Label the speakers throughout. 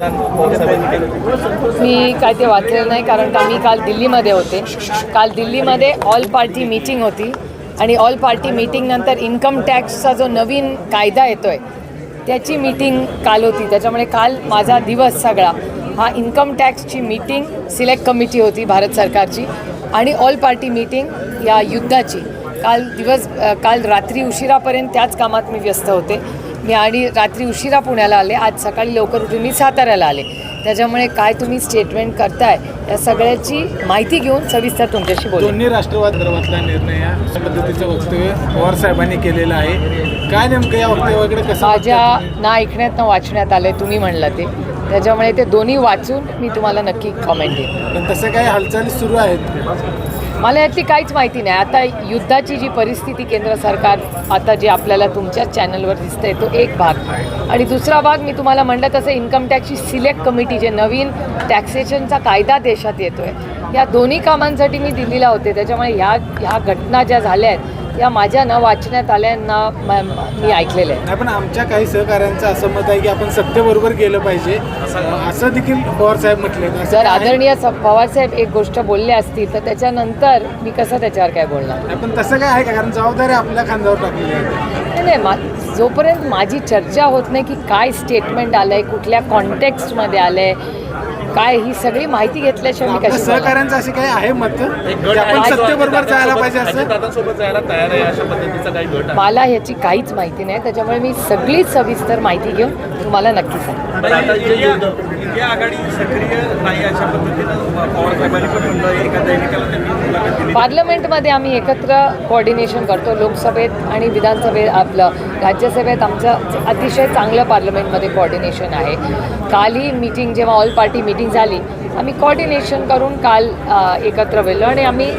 Speaker 1: मी काय ते वाचलेलं नाही कारण का मी काल दिल्लीमध्ये होते. काल दिल्लीमध्ये ऑल पार्टी मीटिंग होती आणि ऑल पार्टी मीटिंगनंतर इन्कम टॅक्सचा जो नवीन कायदा येतो आहे त्याची मीटिंग काल होती. त्याच्यामुळे काल माझा दिवस सगळा हा इन्कम टॅक्सची मीटिंग सिलेक्ट कमिटी होती भारत सरकारची आणि ऑल पार्टी मीटिंग या युद्धाची. काल दिवस काल रात्री उशिरापर्यंत त्याच कामात मी व्यस्त होते. मी आणि रात्री उशिरा पुण्याला आले. आज सकाळी लवकर उठून मी साताऱ्याला आले. त्याच्यामुळे काय तुम्ही स्टेटमेंट करताय या सगळ्याची माहिती घेऊन सविस्तर तुमच्याशी बोलू.
Speaker 2: दोन्ही राष्ट्रवाद संदर्भातला निर्णय या पद्धतीचं वक्तव्य पवार साहेबांनी केलेलं आहे. काय नेमकं या वक्तव्याकडे कसं
Speaker 1: माझ्या ना ऐकण्यात ना वाचण्यात आलंय तुम्ही म्हणलं ते. त्याच्यामुळे ते दोन्ही वाचून मी तुम्हाला नक्की कॉमेंट देईन.
Speaker 2: पण तसं काही हालचाली सुरू आहेत.
Speaker 1: मला यातली काहीच माहिती नाही. आता युद्धाची जी परिस्थिती केंद्र सरकार आता जे आपल्याला तुमच्याच चॅनलवर दिसतंय तो एक भाग. आणि दुसरा भाग मी तुम्हाला म्हणलं तसं इन्कम टॅक्सची सिलेक्ट कमिटी जे नवीन टॅक्सेशनचा कायदा देशात येतो आहे या दोन्ही कामांसाठी मी दिल्लीला होते. त्याच्यामुळे ह्या ह्या घटना ज्या झाल्या आहेत या माझ्या न वाचण्यात आल्या ना म- आहेत
Speaker 2: नाही पण आमच्या काही सहकाऱ्यांचं असं मत आहे की आपण सत्तेबरोबर गेलं पाहिजे. असं देखील पवार साहेब म्हटले
Speaker 1: जर आदरणीय पवारसाहेब एक गोष्ट बोलले असतील तर त्याच्यानंतर मी कसं त्याच्यावर काय बोलणार?
Speaker 2: पण तसं काय आहे का? कारण जबाबदारी आपल्या खांद्यावर टाकलेली आहे.
Speaker 1: नाही नाही मा जोपर्यंत माझी चर्चा होत नाही की काय स्टेटमेंट आलं आहे कुठल्या कॉन्टेक्स्टमध्ये आलं आहे काय ही सगळी माहिती घेतल्याशिवाय मी कशी बोलणार?
Speaker 2: सहकाऱ्यांचं असे काही आहे मत? आपण सत्तेबरोबर जायला पाहिजे असं?
Speaker 3: दादांसोबत जायला तयार आहे अशा पद्धतीचा काही गट
Speaker 1: मला ह्याची काहीच माहिती नाही त्याच्यामुळे मी सगळी सविस्तर माहिती घेऊन तुम्हाला नक्की सांगेन.
Speaker 3: पण आघाडी सक्रिय नाही अशा पद्धतीनं पवार साहेबांनी पण म्हणलं एका दैनिकाला त्यांनी मुलाखत दिली.
Speaker 1: पार्लमेंटमध्ये आम्ही एकत्र कोऑर्डिनेशन करतो लोकसभेत आणि विधानसभेत आपलं राज्यसभेत आमचं अतिशय चांगलं पार्लमेंटमध्ये कोऑर्डिनेशन आहे. काल ही मीटिंग जेव्हा ऑल पार्टी मीटिंग झाली आम्ही कोऑर्डिनेशन करून काल एकत्र वेलो आणि आम्ही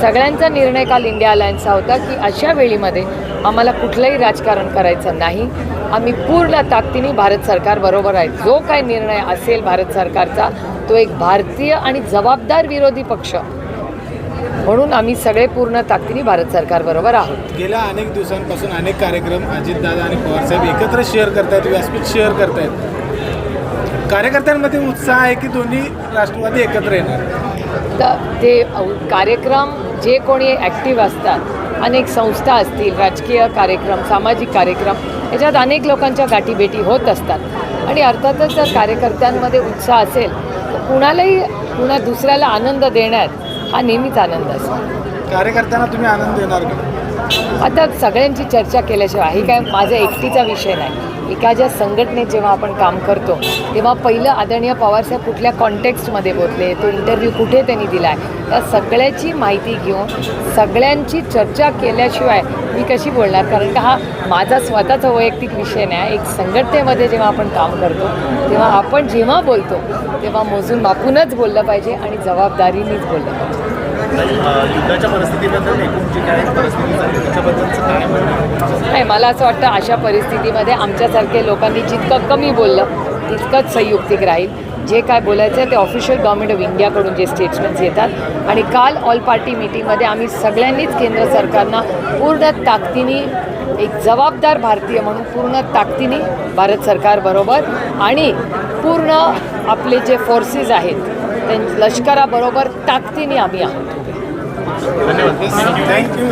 Speaker 1: सगळ्यांचा निर्णय काल इंडिया अलायन्सचा होता की अशा वेळीमध्ये आम्हाला कुठलंही राजकारण करायचं नाही. आम्ही पूर्ण ताकदीने भारत सरकारबरोबर आहे. जो काय निर्णय असेल भारत सरकारचा तो एक भारतीय आणि जबाबदार विरोधी पक्ष. म्हणून आम्ही सगळे पूर्ण ताकदीने भारत सरकारबरोबर आहोत.
Speaker 2: गेल्या अनेक दिवसांपासून अनेक कार्यक्रम अजितदादा आणि पवारसाहेब एकत्र शेअर करतायत व्यासपीठ शेअर करतायत. कार्यकर्त्यांमध्ये उत्साह आहे की दोन्ही राष्ट्रवादी एकत्र येणार?
Speaker 1: तर ते कार्यक्रम जे कोणी ॲक्टिव्ह असतात अनेक संस्था असतील राजकीय कार्यक्रम सामाजिक कार्यक्रम याच्यात अनेक लोकांच्या गाठीभेटी होत असतात. आणि अर्थातच जर कार्यकर्त्यांमध्ये उत्साह असेल तर कुणालाही कुणा दुसऱ्याला आनंद देण्यात हा नेहमीच आनंद असतो.
Speaker 2: कार्यकर्त्यांना तुम्ही आनंद देणार का?
Speaker 1: आता सगळ्यांची चर्चा केल्याशिवाय ही काय? माझा एकटीचा विषय नाही. एखाद्या संघटनेत जेव्हा आपण काम करतो तेव्हा पहिलं आदरणीय पवारसाहेब कुठल्या कॉन्टेक्स्टमध्ये बोलले? तो इंटरव्ह्यू कुठे त्यांनी दिला आहे त्या सगळ्याची माहिती घेऊन सगळ्यांची चर्चा केल्याशिवाय मी कशी बोलणार? कारण का हा माझा स्वतःचा वैयक्तिक विषय नाही. एक संघटनेमध्ये जेव्हा आपण काम करतो तेव्हा आपण जेव्हा बोलतो तेव्हा मोजून मापूनच बोललं पाहिजे आणि जबाबदारीनेच बोललं पाहिजे.
Speaker 3: युद्धाच्या परिस्थितीबद्दल एकूण जी काय परिस्थिती झाली त्याच्याबद्दलचं काय म्हणणं
Speaker 1: नाही मला असं वाटतं अशा परिस्थितीमध्ये आमच्यासारखे लोकांनी जितकं कमी बोललं तितकंच संयुक्तिक राहील. जे काय बोलायचं आहे ते ऑफिशियल गव्हर्नमेंट ऑफ इंडियाकडून जे स्टेटमेंट्स येतात. आणि काल ऑल पार्टी मिटिंगमध्ये आम्ही सगळ्यांनीच केंद्र सरकारना पूर्ण ताकदीने एक जबाबदार भारतीय म्हणून पूर्ण ताकदीने भारत सरकारबरोबर आणि पूर्ण आपले जे फोर्सेस आहेत त्यां लष्कराबरोबर ताकदीने आम्ही आहोत.
Speaker 2: थँक्यू